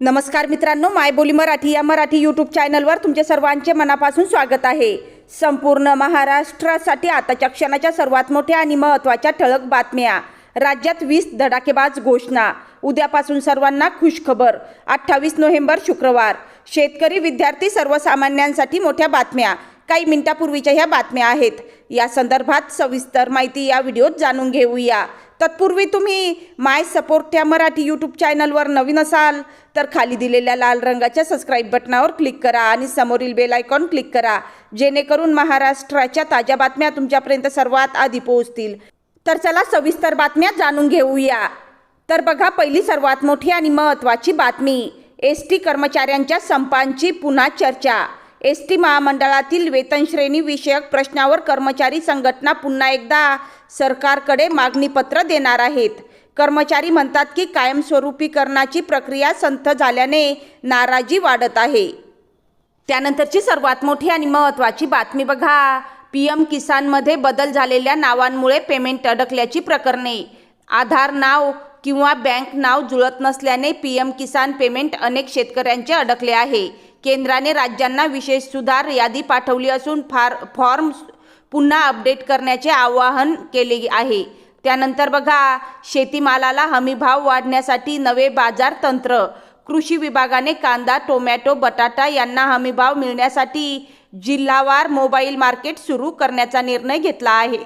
नमस्कार मित्रांनो मायबोली मराठी या मराठी यूट्यूब चॅनलवर तुमचे सर्वांचे मनापासून स्वागत आहे. संपूर्ण महाराष्ट्रासाठी आताच्या क्षणाच्या सर्वात मोठ्या आणि महत्त्वाच्या ठळक बातम्या. राज्यात वीस धडाकेबाज घोषणा. उद्यापासून सर्वांना खुशखबर. अठ्ठावीस नोव्हेंबर शुक्रवार. शेतकरी विद्यार्थी सर्वसामान्यांसाठी मोठ्या बातम्या. काही मिनिटापूर्वीच्या ह्या बातम्या आहेत. या संदर्भात सविस्तर माहिती या व्हिडिओत जाणून घेऊया. तत्पूर्वी तुम्ही माय सपोर्ट या मराठी यूट्यूब चॅनलवर नवीन असाल तर खाली दिलेल्या लाल रंगाच्या सबस्क्राईब बटनावर क्लिक करा आणि समोरील बेल आयकॉन क्लिक करा जेणेकरून महाराष्ट्राच्या ताज्या बातम्या तुमच्यापर्यंत सर्वात आधी पोहोचतील. तर चला सविस्तर बातम्या जाणून घेऊया. तर बघा पहिली सर्वात मोठी आणि महत्त्वाची बातमी एस टी कर्मचाऱ्यांच्या संपांची पुन्हा चर्चा. एस टी महामंडळातील वेतनश्रेणी विषयक प्रश्नावर कर्मचारी संघटना पुन्हा एकदा सरकारकडे मागणीपत्र देणार आहेत. कर्मचारी म्हणतात की कायमस्वरूपीकरणाची प्रक्रिया संथ झाल्याने नाराजी वाढत आहे. त्यानंतरची सर्वात मोठी आणि महत्त्वाची बातमी बघा. पी एम किसानमध्ये बदल झालेल्या नावांमुळे पेमेंट अडकल्याची प्रकरणे. आधार नाव किंवा बँक नाव जुळत नसल्याने पी एम किसान पेमेंट अनेक शेतकऱ्यांचे अडकले आहे. केंद्राने राज्यांना विशेष सुधार यादी पाठवली असून फार फॉर्म पुन्हा अपडेट करण्याचे आवाहन केले आहे. त्यानंतर बघा शेतीमालाला हमीभाव वाढण्यासाठी नवे बाजार तंत्र. कृषी विभागाने कांदा टोमॅटो बटाटा यांना हमीभाव मिळण्यासाठी जिल्हावार मोबाईल मार्केट सुरू करण्याचा निर्णय घेतला आहे.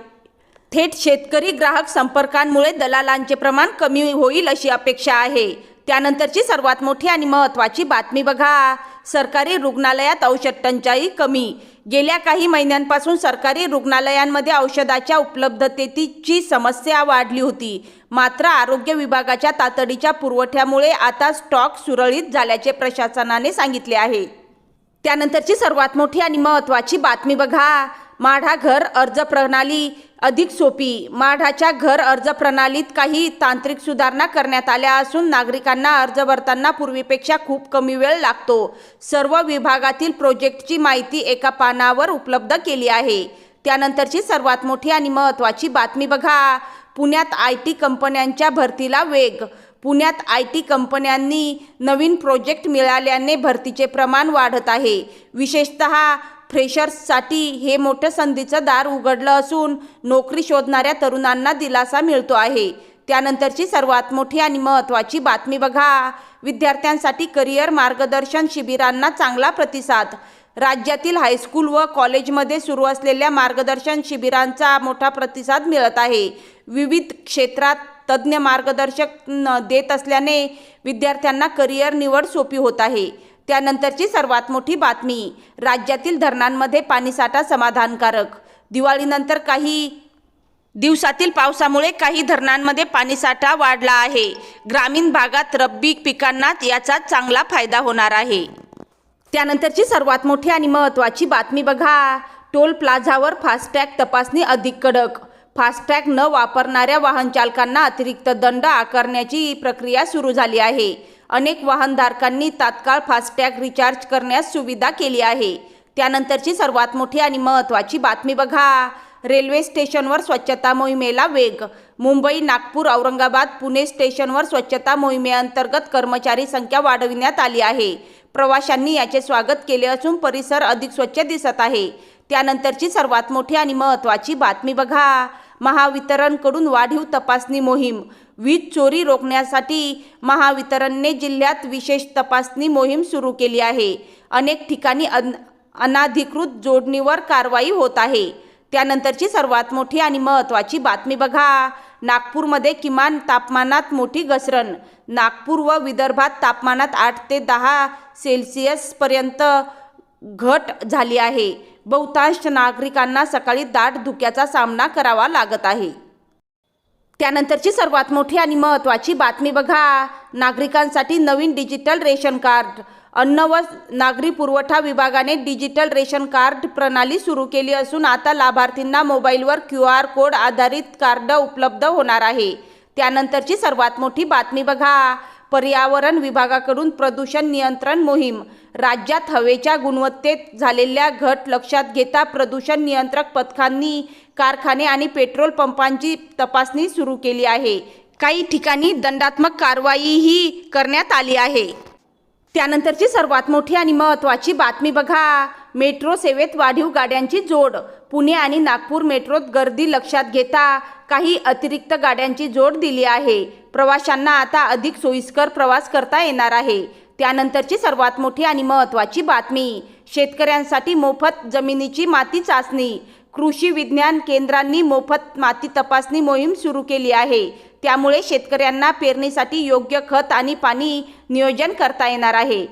थेट शेतकरी ग्राहक संपर्कांमुळे दलालांचे प्रमाण कमी होईल अशी अपेक्षा आहे. त्यानंतरची सर्वात मोठी आणि महत्त्वाची बातमी बघा. सरकारी रुग्णालयात औषध टंचाई कमी. गेल्या काही महिन्यांपासून सरकारी रुग्णालयांमध्ये औषधाच्या उपलब्धतेची समस्या वाढली होती. मात्र आरोग्य विभागाच्या तातडीच्या पुरवठ्यामुळे आता स्टॉक सुरळीत झाल्याचे प्रशासनाने सांगितले आहे. त्यानंतरची सर्वात मोठी आणि महत्त्वाची बातमी बघा. माढा घर अर्ज प्रणाली अधिक सोपी. माढाच्या घर अर्ज प्रणालीत काही तांत्रिक सुधारणा करण्यात आल्या असून नागरिकांना अर्ज भरताना पूर्वीपेक्षा खूप कमी वेळ लागतो. सर्व विभागातील प्रोजेक्टची माहिती एका पानावर उपलब्ध केली आहे. त्यानंतरची सर्वात मोठी आणि महत्त्वाची बातमी बघा. पुण्यात आय टी कंपन्यांच्या भरतीला वेग. पुण्यात आय टी कंपन्यांनी नवीन प्रोजेक्ट मिळाल्याने भरतीचे प्रमाण वाढत आहे. विशेषत फ्रेशर्ससाठी हे मोठं संधीचं दार उघडलं असून नोकरी शोधणाऱ्या तरुणांना दिलासा मिळतो आहे. त्यानंतरची सर्वात मोठी आणि महत्त्वाची बातमी बघा. विद्यार्थ्यांसाठी करिअर मार्गदर्शन शिबिरांना चांगला प्रतिसाद. राज्यातील हायस्कूल व कॉलेजमध्ये सुरू असलेल्या मार्गदर्शन शिबिरांचा मोठा प्रतिसाद मिळत आहे. विविध क्षेत्रात तज्ज्ञ मार्गदर्शक न- देत असल्याने विद्यार्थ्यांना करिअर निवड सोपी होत आहे. त्यानंतरची सर्वात मोठी बातमी राज्यातील धरणांमध्ये पाणीसाठा समाधानकारक. दिवाळीनंतर काही दिवसातील पावसामुळे काही धरणांमध्ये पाणीसाठा वाढला आहे. ग्रामीण भागात रब्बी पिकांना याचा चांगला फायदा होणार आहे. त्यानंतरची सर्वात मोठी आणि महत्त्वाची बातमी बघा. टोल प्लाझावर फास्टॅग तपासणी अधिक कडक. फास्टॅग न वापरणाऱ्या वाहनचालकांना अतिरिक्त दंड आकारण्याची प्रक्रिया सुरू झाली आहे. अनेक वाहनधारकांनी तात्काळ फास्टॅग रिचार्ज करण्यास सुविधा केली आहे. त्यानंतरची सर्वात मोठी आणि महत्त्वाची बातमी बघा. रेल्वे स्टेशनवर स्वच्छता मोहिमेला वेग. मुंबई नागपूर औरंगाबाद पुणे स्टेशनवर स्वच्छता मोहिमेअंतर्गत कर्मचारी संख्या वाढविण्यात आली आहे. प्रवाशांनी याचे स्वागत केले असून परिसर अधिक स्वच्छ दिसत आहे. त्यानंतरची सर्वात मोठी आणि महत्त्वाची बातमी बघा. महावितरणकडून वाढीव तपासणी मोहीम. वीज चोरी रोखण्यासाठी महावितरणने जिल्ह्यात विशेष तपासणी मोहीम सुरू केली आहे. अनेक ठिकाणी अन अनाधिकृत जोडणीवर कारवाई होत आहे. त्यानंतरची सर्वात मोठी आणि महत्त्वाची बातमी बघा. नागपूरमध्ये किमान तापमानात मोठी घसरण. नागपूर व विदर्भात तापमानात आठ ते दहा सेल्सिअसपर्यंत घट झाली आहे. बहुतांश नागरिकांना सकाळी दाट धुक्याचा सामना करावा लागत आहे. त्यानंतरची सर्वात मोठी आणि महत्त्वाची बातमी बघा. नागरिकांसाठी नवीन डिजिटल रेशन कार्ड. अन्न व नागरी पुरवठा विभागाने डिजिटल रेशन कार्ड प्रणाली सुरू केली असून आता लाभार्थींना मोबाईलवर क्यू आर कोड आधारित कार्ड उपलब्ध होणार आहे. त्यानंतरची सर्वात मोठी बातमी बघा. पर्यावरण विभागाकडून प्रदूषण नियंत्रण मोहीम. राज्यात हवेच्या गुणवत्तेत झालेल्या घट लक्षात घेता प्रदूषण नियंत्रक पथकांनी कारखाने आणि पेट्रोल पंपांची तपासणी सुरू केली आहे. काही ठिकाणी दंडात्मक कारवाईही करण्यात आली आहे. त्यानंतरची सर्वात मोठी आणि महत्त्वाची बातमी बघा. मेट्रो सेवेत वाढीव गाड्यांची जोड. पुणे आणि नागपूर मेट्रोत गर्दी लक्षात घेता काही अतिरिक्त गाड्यांची जोड दिली आहे. प्रवाशांना आता अधिक सोयीस्कर प्रवास करता येणार आहे. त्यानंतरची सर्वात मोठी आणि महत्त्वाची बातमी शेतकऱ्यांसाठी मोफत जमिनीची माती चाचणी. कृषी विज्ञान केंद्रांनी मोफत माती तपासणी मोहीम सुरू केली आहे. त्यामुळे शेतकऱ्यांना पेरणीसाठी योग्य खत आणि पाणी नियोजन करता येणार आहे.